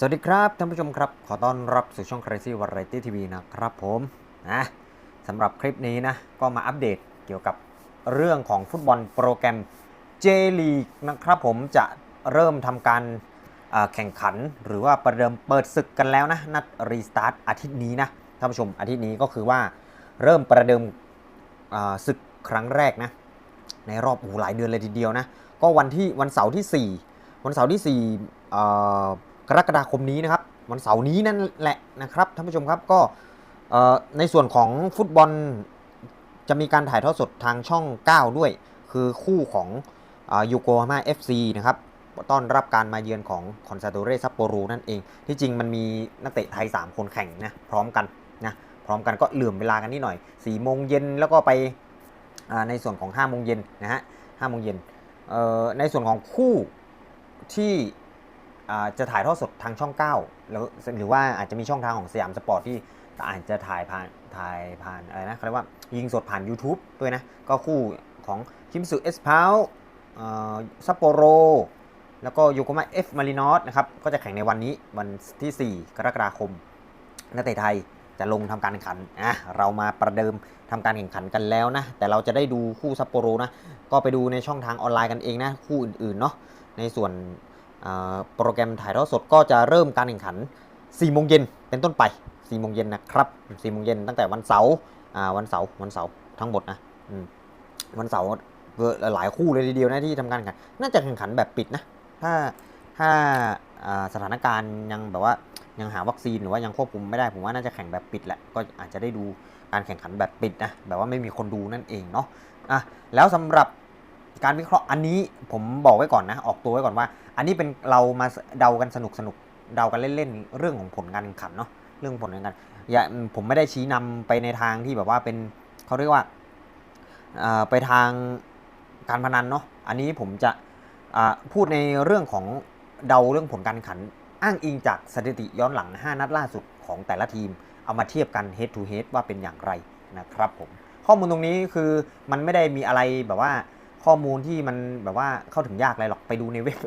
สวัสดีครับท่านผู้ชมครับ ขอต้อนรับสู่ช่อง Crazy Variety TV นะครับผมนะสำหรับคลิปนี้นะ ก็มาอัปเดตเกี่ยวกับเรื่องของฟุตบอลโปรแกรม J League นะครับผมจะเริ่มทำการแข่งขัน หรือว่าประเดิมเปิดศึกกันแล้วนะ นัดรีสตาร์ทอาทิตย์นี้นะท่านผู้ชมอาทิตย์นี้ก็คือว่าเริ่มประเดิมศึกครั้งแรกนะ ในรอบอ้โหลายเดือนเลยทีเดียวนะ ก็วันที่วันเสาร์ที่ 4 วันเสาร์ที่4เอ่ กรกฎาคมนี้นะครับวันเสาร์นี้นั่นแหละนะครับท่านผู้ชมครับก็ในส่วนของฟุตบอลจะมีการถ่ายทอดสดทางช่อง 9 ด้วย คือคู่ของยูโกฮาม่าเอฟซีนะครับต้อนรับการมาเยือนของคอนซาโดเรซัปโปโรนั่นเอง ที่จริงมันมีนักเตะไทย 3 คนแข่งนะพร้อมกันนะพร้อมกันก็เหลื่อมเวลากันนิดหน่อย4โมงเย็นแล้วก็ไปในส่วนของ5โมงเย็นนะฮะ5โมงเย็นในส่วนของคู่ที่ จะถ่ายทอดสดทางช่อง 9 แล้วหรือว่าอาจจะมีช่องทางของสยามสปอร์ตที่อาจจะถ่ายผ่านถ่ายผ่านอะไรนะเขาเรียกว่ายิงสดผ่าน YouTube ด้วยนะ ก็คู่ของคิมสึเอสพาวซัปโปโร แล้วก็โยโกมาเอฟมารินอสนะครับ ก็จะแข่งในวันนี้วันที่ 4 กรกฎาคม นักเตะไทยจะลงทำการแข่งขันอะเรามาประเดิมทำการแข่งขันกันแล้วนะ แต่เราจะได้ดูคู่ซัปโปโรนะ ก็ไปดูในช่องทางออนไลน์กันเองนะ คู่อื่นๆเนาะ ในส่วน โปรแกรมถ่ายทอดสดก็จะเริ่มการแข่งขัน 4 โมงเย็นเป็นต้นไป 4 โมงเย็นนะครับ 4 โมงเย็นตั้งแต่วันเสาร์วันเสาร์วันเสาร์ทั้งหมดนะวันเสาร์หลายคู่เลยทีเดียวนะที่ทำการแข่งขัน น่าจะแข่งขันแบบปิดนะ ถ้าถ้าสถานการณ์ยังแบบว่ายังหาวัคซีนหรือว่ายังควบคุมไม่ได้ผมว่าน่าจะแข่งแบบปิดแหละก็อาจจะได้ดูการแข่งขันแบบปิดนะแบบว่าไม่มีคนดูนั่นเองเนาะอะแล้วสำหรับการวิเคราะห์อันนี้ผมบอกไว้ก่อนนะ ออกตัวไว้ก่อนว่า อันนี้เป็นเรามาเดากันสนุกสนุกเดากันเล่นๆเรื่องของผลการแข่งขันเนาะเรื่องผลการแข่งขันอย่าผมไม่ได้ชี้นำไปในทางที่แบบว่าเป็นเขาเรียกว่าไปทางการพนันเนาะอันนี้ผมจะพูดในเรื่องของเดาเรื่องผลการแข่งขัน อ้างอิงจากสถิติย้อนหลัง 5 นัดล่าสุดของแต่ละทีม เอามาเทียบกัน head to head ว่าเป็นอย่างไรนะครับผมข้อมูลตรงนี้คือมันไม่ได้มีอะไรแบบว่าข้อมูลที่มันแบบว่าเข้าถึงยากอะไรหรอกไปดูในเว็บ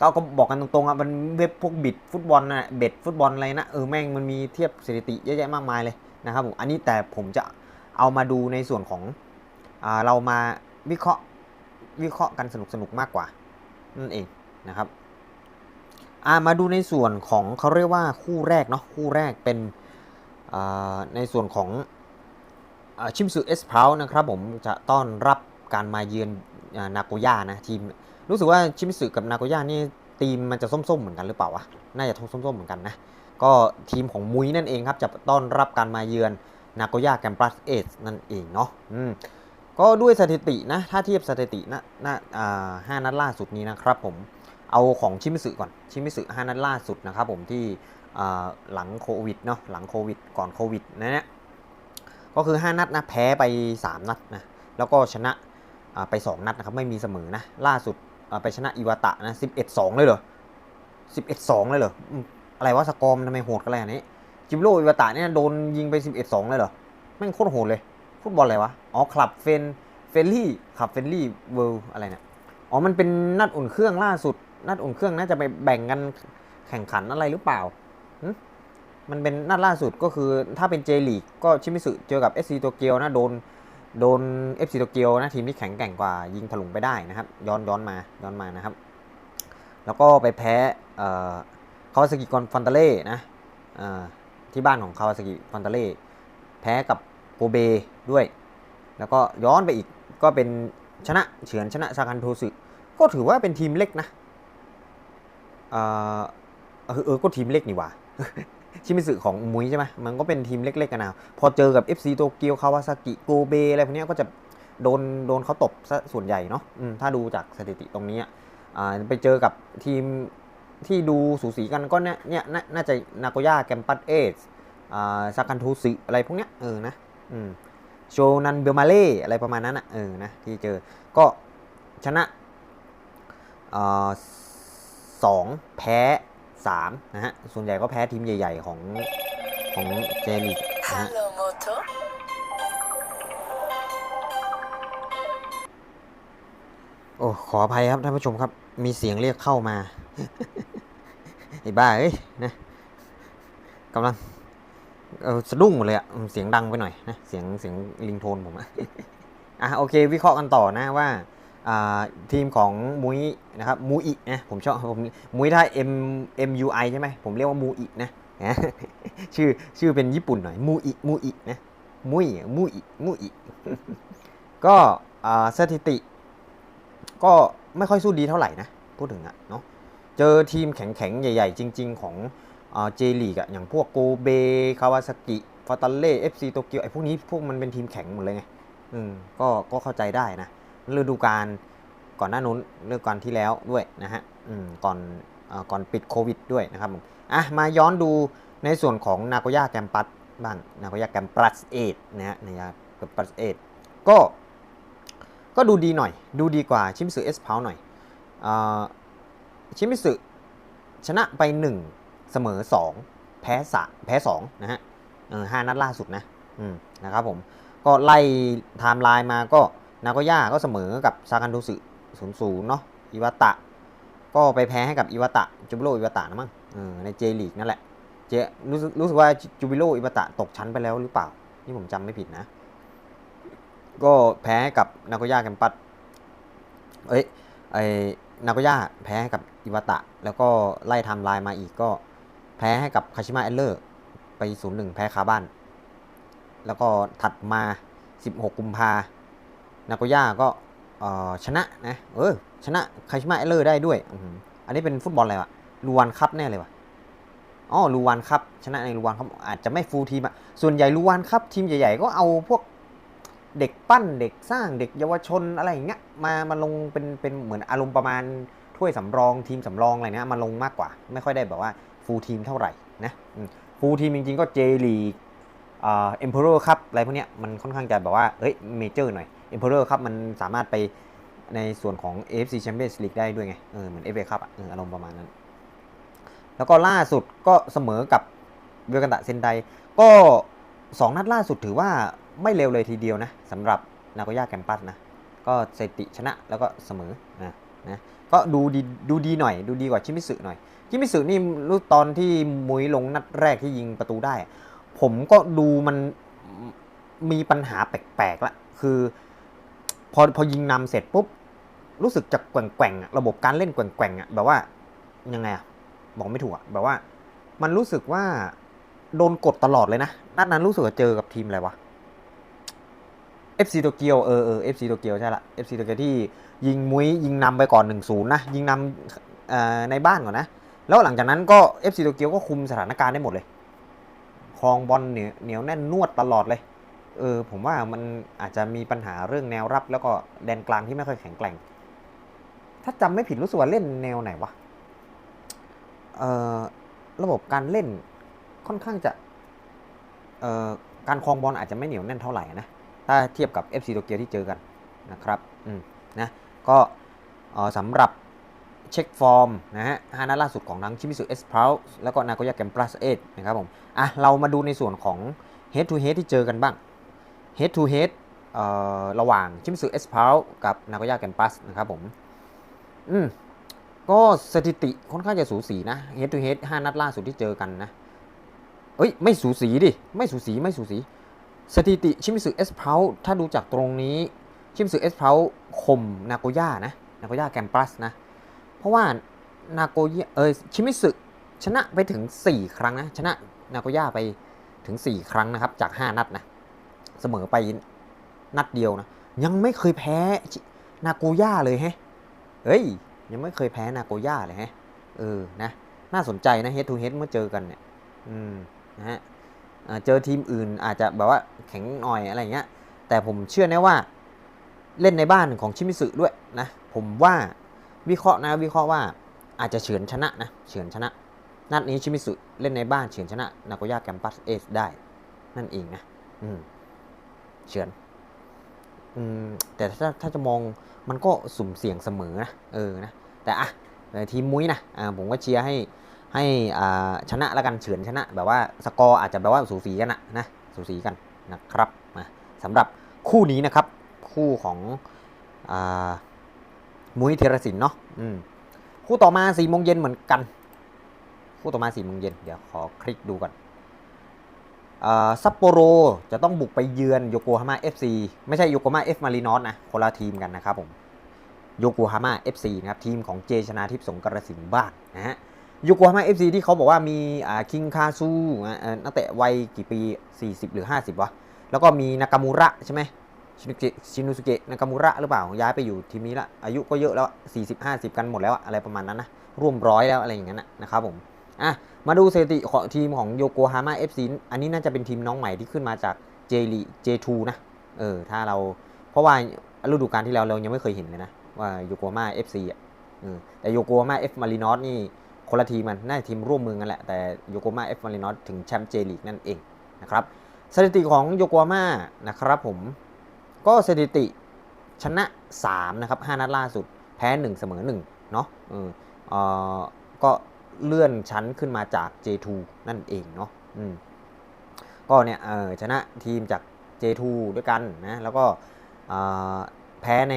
ก็ก็บอกกันตรงๆอะมันเว็บพวกบิดฟุตบอลนะเบ็ดฟุตบอลอะไรนะเออแม่งมันมีเทียบสถิติเยอะแยะมากมายเลยนะครับผมอันนี้แต่ผมจะเอามาดูในส่วนของอ่าเรามาวิเคราะห์วิเคราะห์กันสนุกสนุกๆมากกว่านั่นเองนะครับอ่ามาดูในส่วนของเขาเรียกว่าคู่แรกเนาะคู่แรกเป็นอ่าในส่วนของอชิมสึเอสพราวนะครับผมจะต้อนรับการมาเยือนอ่านาโกย่านะทีม รู้สึกว่าชิมิสึกับนาโกย่านี่ทีมมันจะส้มๆเหมือนกันหรือเปล่าวะ น่าจะทงส้มๆเหมือนกันนะ ก็ทีมของมุ้ยนั่นเองครับ จะต้อนรับการมาเยือนนาโกย่าแกมปัสเอสนั่นเองเนาะอืมก็ด้วยสถิตินะ ถ้าเทียบสถิตินะนะอ่าห้านัดล่าสุดนี้นะครับผม เอาของชิมิสึก่อน ชิมิสึห้านัดล่าสุดนะครับผมที่อ่าหลังโควิดเนาะ หลังโควิด ก่อนโควิดนะเนี่ย ก็คือ 5 นัดนะ แพ้ไป 3 นัดนะ แล้วก็ชนะอ่าไป 2 นัดนะครับ ไม่มีเสมอนะ ล่าสุด ไปชนะอิวาตะนะ11-2เลยเหรอ11-2เลยเหรอ อะไรวะสกอร์มนทำไมโหดกันอะไรอย่างนี้ จิมโรอิวาตะเนี่ยโดนยิงไป11-2เลยเหรอ แม่งโคตรโหดเลย ฟุตบอลอะไรวะ อ๋อคลับเฟนเฟลลี่คลับเฟลลี่เวิลด์อะไรเนี่ย อ๋อ มันเป็นนัดอุ่นเครื่องล่าสุด นัดอุ่นเครื่องน่าจะไปแบ่งกันแข่งขันอะไรหรือเปล่า มันเป็นนัดล่าสุดก็คือถ้าเป็นเจลีกก็ชิมิสึเจอกับ SC โตเกียวนะโดน โดน FC โตเกียวนะทีมที่แข็งแกร่งกว่ายิงถลุงไปได้นะครับ ย้อนย้อนมาย้อนมานะครับ แล้วก็ไปแพ้คาวาซากิกอนฟอนตาเล่นะเอ่อที่บ้านของคาวาซากิฟอนตาเล่แพ้กับโกเบด้วย แล้วก็ย้อนไปอีกก็เป็นชนะเฉือนชนะซาคันโทสึก็ถือว่าเป็นทีมเล็กนะเอ่อเออเออก็ทีมเล็กนี่หว่า ชิมิสึของมุ้ยใช่ไหมมันก็เป็นทีมเล็กๆกันนะพอเจอกับ FC โตเกียวคาวาซากิโกเบอะไรพวกนี้ก็จะโดนโดนเขาตบซะส่วนใหญ่เนาะถ้าดูจากสถิติตรงนี้อ่าไปเจอกับทีมที่ดูสูสีกันก็เนี่ยเนี่ยน่าจะนาโกย่าแกมปัสเอสอ่าซากันทูสึอะไรพวกเนี้ยเออนะอืมโชนันเบลมาเล่อะไรประมาณนั้นอะเออนะที่เจอก็ชนะอ่าสองแพ้ สามนะฮะ ส่วนใหญ่ก็แพ้ทีมใหญ่ ๆ ของของเจลีกนะฮะ Hello, Moto. โอ้ขออภัยครับท่านผู้ชมครับ มีเสียงเรียกเข้ามาไอ้บ้าเอ้ยนะกำลังเออสะดุ้งหมดเลยอะอืมเสียงดังไปหน่อยนะเสียงเสียงลิงโทนผมอะอะโอเค วิเคราะห์กันต่อนะว่าอ่า ทีมของมุยนะครับมูอินะผมชอบผมมุยถ้า M M U I ใช่ไหมผมเรียกว่ามูอินะชื่อชื่อเป็นญี่ปุ่นหน่อยมูอิมูอินะมุยมูอิมูอิก็สถิติ ก็ไม่ค่อยสู้ดีเท่าไหร่นะพูดถึงอะเนาะเจอทีมแข็งๆ ใหญ่ๆ จริง ๆ ของเจลีกอะอย่างพวกโกเบคาวาซากิฟาตาเล่เอฟซีโตเกียวไอ้พวกนี้พวกมันเป็นทีมแข็งหมดเลยไงอืมก็ก็เข้าใจได้นะ ฤดูกาลก่อนหน้านู้นฤดูกาลที่แล้วด้วยนะฮะก่อนอก่อนปิดโควิดด้วยนะครับผมอะมาย้อนดูในส่วนของนาโกย่าแกมปัสบ้างนาโกย่าแกมปัสเอทนะฮะนาโกย่าแกมปัสเอทก็ก็ดูดีหน่อย ดูดีกว่าชิมิสึเอสพาวหน่อยอาชิมิสึชนะไป 1 เสมอ 2 แพ้สะแพ้2นะฮะห้านัดล่าสุดนะนะครับผม ก็ไล่ไทม์ไลน์มาก็ นาโกย่าก็เสมอกับซากันโดสึศูนย์ศูนย์เนาะอิวาตะ ก็ไปแพ้ให้กับอิวาตะจูบิโรอิวาตะนะมั้งในเจลีกนั่นแหละเจรู้สึกรู้สึกว่าจูบิโรอิวาตะตกชั้นไปแล้วหรือเปล่า นี่ผมจำไม่ผิดนะ ก็แพ้กับนาโกย่าแกมปัสเอ้ยไอนาโกย่าแพ้ให้กับอิวาตะ แล้วก็ไล่ทม์ไลน์มาอีกก็แพ้ให้กับคาชิมะเอลเลอร์ไปศูนย์หนึ่งแพ้คาบ้าน แล้วก็ถัดมา 16 กุมภาน นาโกย่าก็ชนะนะเออชนะคาชิมะเอลเลอร์ได้ด้วยอ,อ,อันนี้เป็นฟุตบอลอะไรวะลูวานคัพแน่เลยวะอ๋อลูวานคัพชนะในลูวานคัพอาจจะไม่ฟูลทีมอะส่วนใหญ่ลูวานคัพทีมใหญ่ๆก็เอาพวกเด็กปั้นเด็กสร้างเด็กเยาวชนอะไรอย่างเงี้ยมามาลงเป็นเป็นเหมือนอารมณ์ประมาณถ้วยสำรองทีมสำรองอะไรเนี้ยมาลงมากกว่า ไม่ค่อยได้แบบว่าฟูลทีมเท่าไหร่นะฟูลทีมจริงๆก็เจลีกเอ็มเพอเรอร์ครับอะไรพวกเนี้ยมันค่อนข้างจะแบบว่าเฮ้ยเมเจอร์หน่อย เอ็มเพอเรอร์ครับมันสามารถไปในส่วนของ AFC Champions League ได้ด้วยไง เออเหมือน FA ครับอะเอออารมณ์ประมาณนั้น แล้วก็ล่าสุดก็เสมอกับเวลกันตะเซนไดก็ 2 นัดล่าสุดถือว่าไม่เร็วเลยทีเดียวนะสำหรับนาโกย่าแกมปัสนะ ก็สถิติชนะแล้วก็เสมอนะนะก็ดูดีดูดีหน่อย ดูดีกว่าชิมิสึหน่อย ชิมิสึนี่รู้ตอนที่มุยลงนัดแรกที่ยิงประตูได้ ผมก็ดูมันมีปัญหาแปลกๆละคือ พอพอยิงนำเสร็จปุ๊บ รู้สึกจะแกว่งๆอะระบบการเล่นแกว่งๆอะแบบว่ายังไงอะบอกไม่ถูกอะแบบว่า มันรู้สึกว่าโดนกดตลอดเลยนะนัดนั้นรู้สึกว่าเจอกับทีมอะไรวะ FC โตเกียวเออเออ FC โตเกียวใช่ละ FC โตเกียวที่ยิงมุ้ยยิงนำไปก่อน1-0นย์นะยิงนำในบ้านก่อนนะ แล้วหลังจากนั้นก็ FC โตเกียวก็คุมสถานการณ์ได้หมดเลยครองบอลเหนียวแน่นนวดตลอดเลย เออผมว่ามันอาจจะมีปัญหาเรื่องแนวรับ แล้วก็แดนกลางที่ไม่ค่อยแข็งแกร่ง ถ้าจำไม่ผิดรู้สึกว่าเล่นแนวไหนวะเอ่อระบบการเล่นค่อนข้างจะเอ่อการครองบอลอาจจะไม่เหนียวแน่นเท่าไหร่นะถ้าเทียบกับ FC โตเกียวที่เจอกันนะครับอืมนะก็สำหรับเช็คฟอร์มนะฮะฮานัดล่าสุดของทั้งชิมิสุเอสพราวแล้วก็นาโกยาแกมปลัสเอนะครับผม อะ เรามาดูในส่วนของ Head to Head ที่เจอกันบ้าง Head to Head เอ่อระหว่างชิมิสุเอสพาวกับนาโกย่าแกมปัสนะครับผม อืม ก็สถิติค่อนข้างจะสูสีนะ Head to Head 5 นัดล่าสุดที่เจอกันนะ เอ้ย ไม่สูสีดิ ไม่สูสีไม่สูสี สถิติชิมิสึเอสเพาถ้าดูจากตรงนี้ชิมิสึเอสเพาข่มนาโกย่านะนาโกย่าแกมปัสนะ เพราะว่านาโกย่าเออชิมิสึชนะไปถึง 4 ครั้งนะ ชนะนาโกย่าไปถึง 4 ครั้งนะครับ จาก 5 นัดนะ เสมอไปนัดเดียวนะ ยังไม่เคยแพ้นาโกย่าเลยแฮะเฮ้ย ยังไม่เคยแพ้นาโกย่าเลยแฮะเออนะ น่าสนใจนะ head to head เมื่อเจอกันเนี่ย อืมนะฮะเจอทีมอื่นอาจจะแบบว่าแข็งหน่อยอะไรเงี้ย แต่ผมเชื่อแน่ว่าเล่นในบ้านของชิมิสึด้วยนะ ผมว่าวิเคราะห์นะวิเคราะห์ว่าอาจจะเฉือนชนะนะเฉือนชนะ นัดนี้ชิมิสึเล่นในบ้านเฉือนชนะ นาโกย่าแกมปัสเอสได้ นั่นเองนะ อืม เฉือนอืมแต่ถ้าถ้าจะมองมันก็สุ่มเสี่ยงเสมอนะเออนะแต่อะทีมมุ้ยนะอ่าผมก็เชียร์ให้ให้อ่าชนะแล้วกันเฉือนชนะ แบบว่าสกอร์อาจจะแบบว่าสูสีกันนะนะสูสีกันนะครับมาสำหรับคู่นี้นะครับคู่ของอามุ้ยเทรศินเนาะอืมคู่ต่อมาสี่โมงเย็นเหมือนกัน คู่ต่อมา4โมงเย็นเดี๋ยวขอคลิกดูก่อน ซัปโปโรจะต้องบุกไปเยือนโยโกฮาม่า FC ไม่ใช่โยโกฮาม่า F มารีนอสนะคนละทีมกันนะครับผมโยโกฮาม่า FC นะครับทีมของเจชนาทิพย์สงกระสินบ้านนะฮะโยโกฮาม่า FC ที่เขาบอกว่ามีคิงคาซูนักเตะวัยกี่ปี 40 หรือ 50 วะ แล้วก็มีนากามูระใช่ไหมชินุสุเกะนากามูระหรือเปล่า ย้ายไปอยู่ทีมนี้ละอายุก็เยอะแล้ว 40 50 กันหมดแล้วอะไรประมาณนั้นนะร่วมร้อยแล้วอะไรอย่างนั้นนะนะครับผม อะมาดูสถิติของทีมของโยโกฮาม่าเอฟซีอันนี้น่าจะเป็นทีมน้องใหม่ที่ขึ้นมาจากเจลีเจทูนะเออถ้าเราเพราะว่าฤดูกาลที่แล้วเรายังไม่เคยเห็นเลยนะ ว่าโยโกฮาม่าเอฟซีอะเออแต่โยโกฮาม่าเอฟมารินอสนี่คนละทีมมันน่าจะทีมร่วมมือกันแหละ แต่โยโกฮาม่าเอฟมารินอสถึงแชมป์เจลีกนั่นเองนะครับสถิติของโยโกฮาม่านะครับผมก็สถิติชนะ 3 นะครับ 5 นัดล่าสุด แพ้ 1 เสมอ 1 เนาะเออเออก็ เลื่อนชั้นขึ้นมาจาก J2 นั่นเองเนาะอืมก็เนี่ยชนะทีมจาก J2 ด้วยกันนะแล้วก็แพ้ใน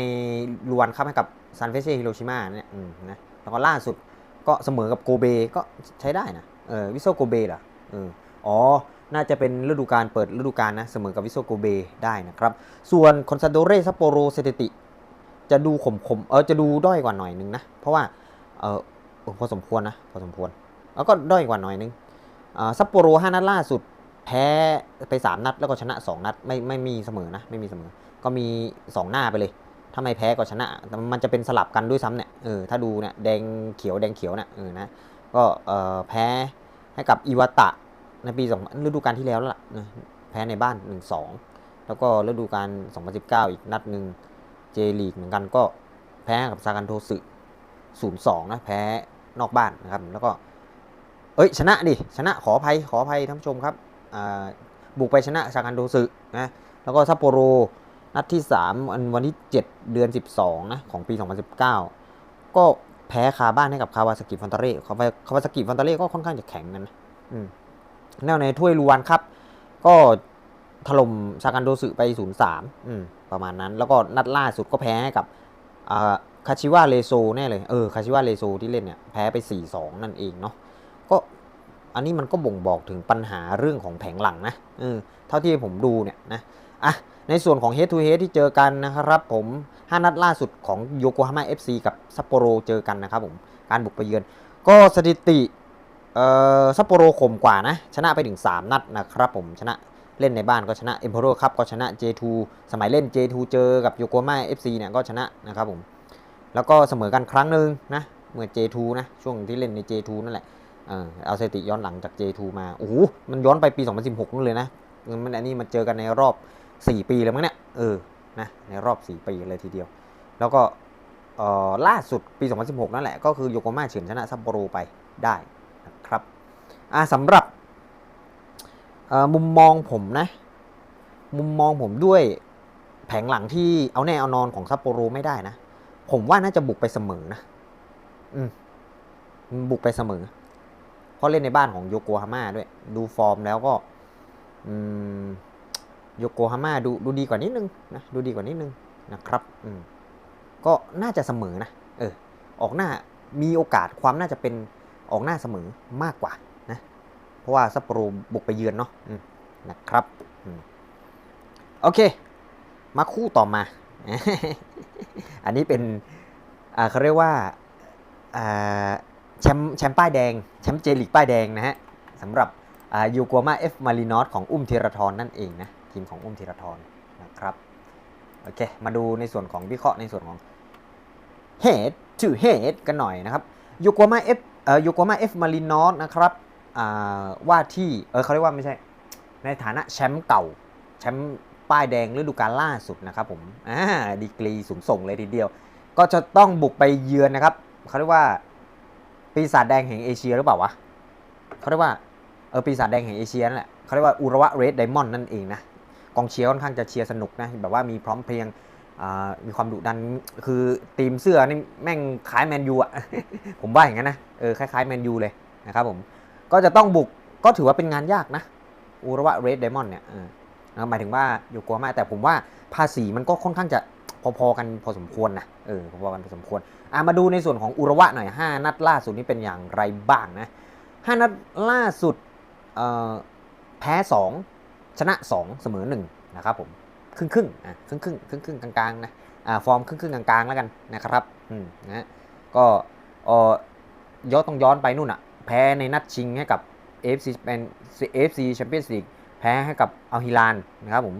รวนครับให้กับซันเฟเช่ฮิโรชิมาเนี่ยนะแล้วก็ล่าสุดก็เสมอกับโกเบก็ใช้ได้นะเออวิโซโกเบเหรอเอออ๋อ น่าจะเป็นฤดูกาลเปิดฤดูกาลนะเสมอกับวิโซโกเบได้นะครับ ส่วนคอนซาโดเรซัปโปโรสถิติ จะดูขมขมๆเออจะดูด้อยกว่าหน่อยนึงนะ เพราะว่าเออเออ พอสมควรนะ พอสมควร แล้วก็ด้อยกว่าหน่อยนึงอ่าซัปโปโรห้านัดล่าสุด แพ้ไป 3 นัด แล้วก็ชนะ 2 นัด ไม่ไม่มีเสมอนะ ไม่มีเสมอ ก็มี 2 หน้าไปเลย ถ้าไม่แพ้ก็ชนะ มันจะเป็นสลับกันด้วยซ้ำเนี่ย เออ ถ้าดูเนี่ย แดงเขียว แดงเขียวเนี่ยเออ นะ ก็เออแพ้ให้กับอิวาตะในปี2ฤดูกาลที่แล้วแล้วล่ะนะแพ้ในบ้าน 1-2 แล้วก็ฤดูกาล2019 อีกนัดหนึ่งเจลีกเหมือนกันก็แพ้กับซากันโทสึ0-2 นะ แพ้ นอกบ้านนะครับ แล้วก็ เอ้ยชนะดิชนะขออภัยขออภัยท่านผู้ชมครับบุกไปชนะซากันโทสึนะแล้วก็ซัปโปโรนัดที่3วันวันที่ 7 เดือน 12นะของปี 2019 ก็แพ้คาบ้านให้กับคาวาซากิฟอนตาเร่คาวาซากิฟอนตาเร่ก็ค่อนข้างจะแข็งกันนะแนวในถ้วยลูวันครับ ก็ถล่มซากันโดสึไป 0-3อืมประมาณนั้น แล้วก็นัดล่าสุดก็แพ้ให้กับ คาชิวาเลโซแน่เลย เออ คาชิวาเลโซที่เล่นเนี่ย แพ้ไป 4-2 นั่นเองเนาะ ก็อันนี้มันก็บ่งบอกถึงปัญหาเรื่องของแผงหลังนะ เออ เท่าที่ผมดูเนี่ยนะ อะ ในส่วนของ Head to Head ที่เจอกันนะครับผม 5 นัดล่าสุดของโยโกฮาม่า FC กับซัปโปโรเจอกันนะครับผม การบุกไปเยือน ก็สถิติ เอ่อ ซัปโปโรข่มกว่านะ ชนะไปถึง 3 นัดนะครับผม ชนะเล่นในบ้านก็ชนะ e m p e r o r Cup ก็ชนะ J2 สมัยเล่น J2 เจอกับโยโกฮาม่า FC เนี่ยก็ชนะนะครับผม แล้วก็เสมอกันครั้งหนึ่งนะเมื่อ J2 นะช่วงที่เล่นใน J2 นั่นแหละเออเอาสถิติย้อนหลังจาก J2 มาโอ้โหมันย้อนไปปี 2016นั่นเลยนะมันอันนี้มันเจอกันในรอบ 4 ปีแล้วมั้งเนี่ยเออนะในรอบ 4 ปีเลยทีเดียว แล้วก็ล่าสุดปี 2016 นั่นแหละ ก็คือโยโกมาเฉือนชนะซัปโปโรไปได้นะครับสำหรับมุมมองผมนะ มุมมองผมด้วยแผงหลังที่เอาแน่เอานอนของซัปโปโรไม่ได้นะ ผมว่าน่าจะบุกไปเสมอนะ อืม บุกไปเสมอ เพราะเล่นในบ้านของโยโกฮาม่าด้วย ดูฟอร์มแล้วก็ อืม โยโกฮาม่าดูดูดีกว่านิดนึงนะ ดูดีกว่านิดนึงนะครับ อืม ก็น่าจะเสมอนะ เออ ออกหน้ามีโอกาสความน่าจะเป็นออกหน้าเสมอมากกว่านะ เพราะว่าซัปโปโรบุกไปเยือนเนาะนะครับอโอเค มาคู่ต่อมา อันนี้เป็นเขาเรียกว่าแชมป์แชมป์ป้ายแดง แชมป์เจลิกป้ายแดงนะฮะสำหรับยูกัวมาเอฟมารีนอสของอุ้มธีรทรนั่นเองนะทีมของอุ้มธีรทรนะครับโอเคมาดูในส่วนของวิเคราะห์ในส่วนของ head to head กันหน่อยนะครับยูกัวมาเอฟยูกัวมาเอฟมารีนอสนะครับว่าที่เออเขาเรียกว่าไม่ใช่ ในฐานะแชมป์เก่าแชมป์ ป้ายแดงฤดูกาลล่าสุดนะครับผมอ่าดีกรีสูงส่งเลยทีเดียว ก็จะต้องบุกไปเยือนนะครับเขาเรียกว่าปีศาจแดงแห่งเอเชียหรือเปล่าวะเขาเรียกว่าเออปีศาจแดงแห่งเอเชียนั่นแหละเขาเรียกว่าอุระวะเรดไดมอนด์นั่นเองนะกองเชียร์ค่อนข้างจะเชียร์สนุกนะแบบว่ามีพร้อมเพรียงมีความดุดันคือทีมเสื้อนี่แม่งคล้ายแมนยูอะผมว่าอย่างนั้นนะเออคล้ายๆแมนยูเลยนะครับผมก็จะต้องบุกก็ถือว่าเป็นงานยากนะอุระวะเรดไดมอนด์เนี่ย เออหมายถึงว่าอยู่กลัวมากแต่ผมว่าภาษีมันก็ค่อนข้างจะพอๆกันพอสมควรนะเออพอๆกันพอสมควรอะมาดูในส่วนของอุระวะหน่อย 5 นัดล่าสุดนี้เป็นอย่างไรบ้างนะ5นัดล่าสุดแพ้ 2 ชนะ 2 เสมอ1นะครับผมครึ่งครึ่งอะครึ่งครึ่งครึ่งครึ่งกลางๆนะอ่าฟอร์มครึ่งครึ่งกลางๆแล้วกันนะครับอืมนะฮะก็เออย้อนต้องย้อนไปนู่นอะแพ้ในนัดชิงให้กับ AFC เป็น AFC Champions League แพ้ให้กับอัลฮิลานนะครับผม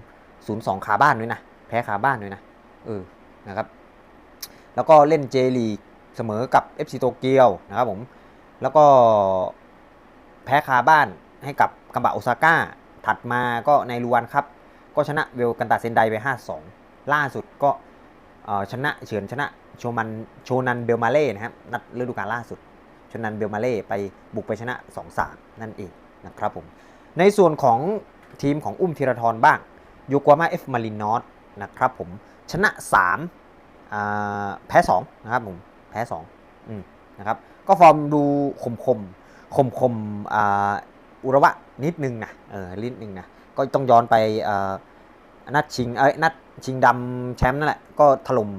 0-2ขาบ้านด้วยนะ แพ้ขาบ้านด้วยนะ เออ นะครับ แล้วก็เล่นเจลีกเสมอกับ FC โตเกียวนะครับผม แล้วก็แพ้คาบ้านให้กับกัมบะโอซาก้า ถัดมาก็ในรูวันครับ ก็ชนะเวลกันตาเซนไดไป 5-2 ล่าสุดก็ชนะเฉือนชนะโชมันโชนันเบลมาเล่นะครับ นัดฤดูกาลล่าสุด โชนันเบลมาเล่ไปบุกไปชนะ 2-3 นั่นเองนะครับผม ในส่วนของทีมของอุ้มธีรทรบ้างยูกัวมาเอฟมารินอสนะครับผมชนะ3าแพ้2นะครับผมแพ้2อืมนะครับก็ฟอร์มดูคมคมคมคมอ่าอุระวะนิดนึงนะเออนิดนึงนะก็ต้องย้อนไปนัดชิงเอ้ยนัดชิงดำแชมป์นั่นแหละ ก็ถล่ม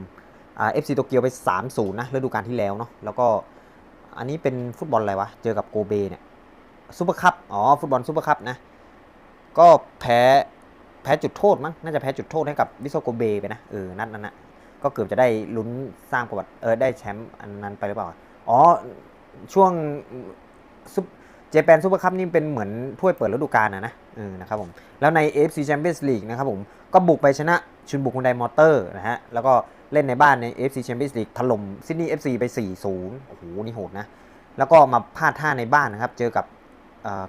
อ่าเอฟซีโตเกียวไป 3-0 นะฤดูกาลที่แล้วเนาะแล้วก็อันนี้เป็นฟุตบอลอะไรวะ เจอกับโกเบเนี่ย ซูเปอร์คัพอ๋อฟุตบอลซูเปอร์คัพนะ ก็แพ้แพ้จุดโทษมั้งน่าจะแพ้จุดโทษให้กับวิโซโกเบไปนะเออนัดนั้นนะก็เกือบจะได้ลุ้นสร้างประวัติเออได้แชมป์อันนั้นไปหรือเปล่าอ๋อช่วงซุปเจแปนซูเปอร์คัพนี่เป็นเหมือนถ้วยเปิดฤดูกาลนะนะเออนะครับผมแล้วใน AFC Champions League นะครับผมก็บุกไปชนะชุนบุกฮุนไดมอเตอร์นะฮะแล้วก็เล่นในบ้านใน AFC Champions League ถล่มซิดนีย์ FC ไป 4-0 โอ้โห นี่โหดนะ แล้วก็มาพลาดท่าในบ้านนะครับ เจอกับ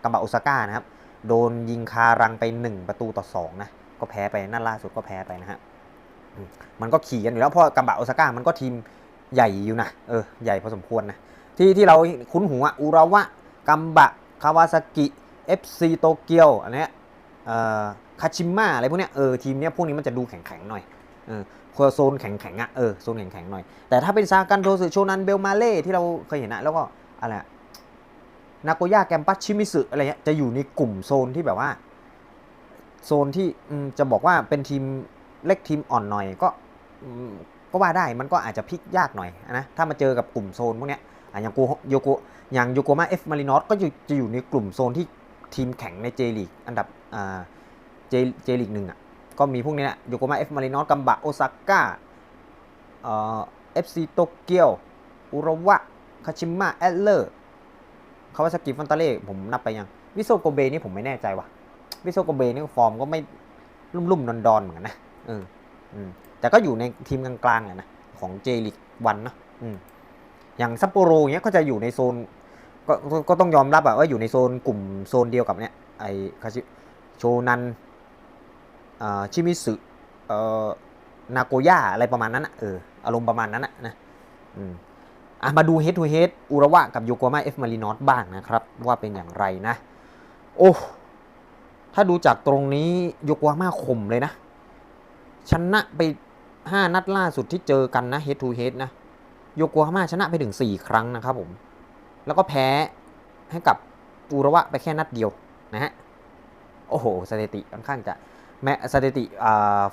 กัมบะโอซาก้านะครับ โดนยิงคารังไป 1 ประตูต่อ2นะก็แพ้ไปนั่นล่าสุดก็แพ้ไปนะฮะมันก็ขี่กันอยู่แล้วเพราะกัมบะโอซาก้ามันก็ทีมใหญ่อยู่นะเออใหญ่พอสมควรนะที่ที่เราคุ้นหูอะอุระวะกัมบะคาวาซากิ FC โตเกียวอันนี้คาชิมะอะไรพวกเนี้ยเออทีมเนี้ยพวกนี้มันจะดูแข็งๆหน่อยเออโซนแข็งๆอะเออโซนแข็งๆหน่อย แต่ถ้าเป็นซากันโทสึโชนันเบลมาเล่ที่เราเคยเห็นนะแล้วก็อะไรอะ นาโกย่าแกมปัสชิมิสึอะไรเงี้ยจะอยู่ในกลุ่มโซนที่แบบว่า โซนที่จะบอกว่าเป็นทีมเล็กทีมอ่อนหน่อยก็ก็ว่าได้มันก็อาจจะพลิกยากหน่อยนะถ้ามาเจอกับกลุ่มโซนพวกเนี้ยออย่างกูโยโกอย่างโยโกมาเอฟมารินอสก็จะอยู่ในกลุ่มโซนที่ทีมแข่งในเจลีกอันดับอ่าเจเจลีกหนึ่งอะก็มีพวกนี้แหละโยโกมาเอฟมารินอสกัมบะโอซาก้าเอ่อเอฟซีโตเกียวอุระวะคาชิมะแอดเลอร์ คาวาซากิฟอนตาเล่ผมนับไปยัง วิโซโกเบนี่ผมไม่แน่ใจว่ะ วิโซโกเบนี่ฟอร์มก็ไม่ลุ่มๆดอนๆเหมือนกันนะเอออืมแต่ก็อยู่ในทีมกลางๆแหละนะ ของเจลิกวันนะอืมอย่างซัปโปโรเนี้ยก็จะอยู่ในโซนก็ก็ก็ต้องยอมรับอะว่าอยู่ในโซนกลุ่มโซนเดียวกับเนี้ยไอคาชิโชนันอ่าชิมิสึเอ่อนาโกย่าอะไรประมาณนั้นอะเอออารมณ์ประมาณนั้นอะนะอืม อะมาดู head to head อุระวะกับโยโกมาเอฟมารินอสบ้างนะครับ ว่าเป็นอย่างไรนะ โอ้ถ้าดูจากตรงนี้โยโกฮาม่าข่มเลยนะ ชนะไป 5 นัดล่าสุดที่เจอกันนะ head to head นะโยโกฮาม่าชนะไปถึง 4 ครั้งนะครับผม แล้วก็แพ้ให้กับอูระวะไปแค่นัดเดียวนะฮะโอ้โหสถิติค่อนข้างจะแม้สถิติ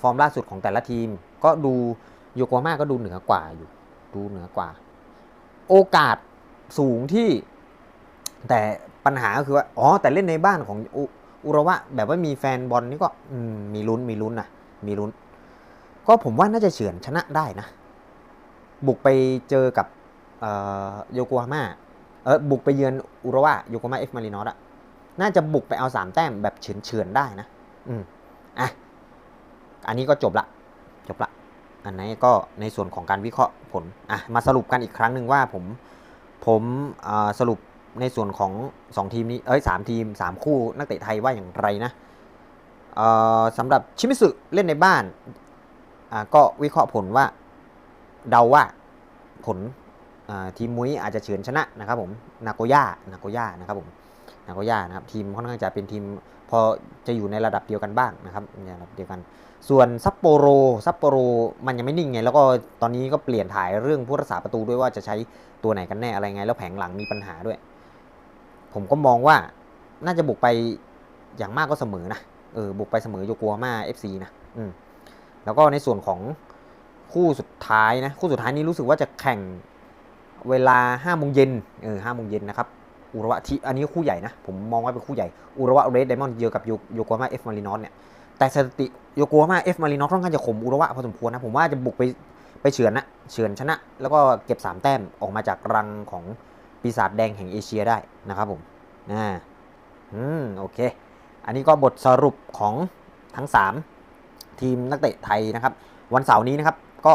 ฟอร์มล่าสุดของแต่ละทีม ก็ดูโยโกฮาม่าก็ดูเหนือกว่าอยู่ ดูเหนือกว่า โอกาสสูงที่ แต่ปัญหาก็คือว่า อ๋อ แต่เล่นในบ้านของอุอระวะ แบบว่ามีแฟนบอลนี่ก็มมีลุ้นมีลุ้นนะมีลุ้น ก็ผมว่าน่าจะเฉือนชนะได้นะ บุกไปเจอกับโยโกฮาม่าเออบุกไปเยือนอุระวะโยโกฮาม่าเอฟมารินอสอะน่าจะบุกไปเอาสามแต้มแบบเฉือนเฉือนได้นะ อืมอะอันนี้ก็จบละ จบละ อันนี้ก็ในส่วนของการวิเคราะห์ผลอะมาสรุปกันอีกครั้งหนึ่งว่าผมผมสรุปในส่วนของ 2 ทีมนี้เอ้ยสามทีม 3 คู่นักเตะไทยว่าอย่างไรนะสำหรับชิมิสึเล่นในบ้านอ่าก็วิเคราะห์ผลว่าเดาว่าผลทีมมุ้ยอาจจะเฉือนชนะนะครับผมนาโกย่านาโกย่านะครับผมนาโกย่านะครับทีมค่อนข้างจะเป็นทีม พอจะอยู่ในระดับเดียวกันบ้างนะครับในระดับเดียวกัน ส่วนซัปโปโรซัปโปโรมันยังไม่นิ่งไง แล้วก็ตอนนี้ก็เปลี่ยนถ่ายเรื่องผู้รักษาประตูด้วยว่าจะใช้ตัวไหนกันแน่อะไรไง แล้วแผงหลังมีปัญหาด้วย ผมก็มองว่าน่าจะบุกไปอย่างมากก็เสมอนะเออบุกไปเสมอโยโกฮาม่าเอฟซีนะอืมแล้วก็ในส่วนของคู่สุดท้ายนะคู่สุดท้ายนี้รู้สึกว่าจะแข่งเวลาห้าโมงเย็นเออห้าโมงเย็นนะครับ อุระวะที่อันนี้คู่ใหญ่นะ ผมมองว่าเป็นคู่ใหญ่อุระวะเรดไดมอนด์เจอกับโยโยโกฮาม่าเอฟมารินอสเนี่ยแต่สถิติโยโกฮาม่าเอฟมารินอสค่อนข้างจะข่มอุระวะพอสมควรนะ ผมว่าจะบุกไปไปเฉือนนะเฉือนชนะ แล้วก็เก็บ 3 แต้มออกมาจากรังของปีศาจแดงแห่งเอเชียได้นะครับผมอ่าอืมโอเค อันนี้ก็บทสรุปของทั้ง 3 ทีมนักเตะไทยนะครับ วันเสาร์นี้นะครับก็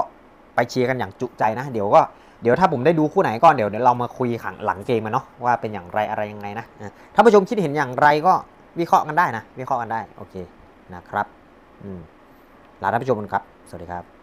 ไปเชียร์กันอย่างจุใจนะ เดี๋ยวก็ เดี๋ยวถ้าผมได้ดูคู่ไหนก่อนเดี๋ยวเดี๋ยวเรามาคุยขังหลังเกมมันเนาะว่าเป็นอย่างไรอะไรยังไงนะอะถ้าผู้ชมคิดเห็นอย่างไรก็วิเคราะห์กันได้นะ วิเคราะห์กันได้โอเคนะครับอืมลาท่านผู้ชมกันครับ สวัสดีครับ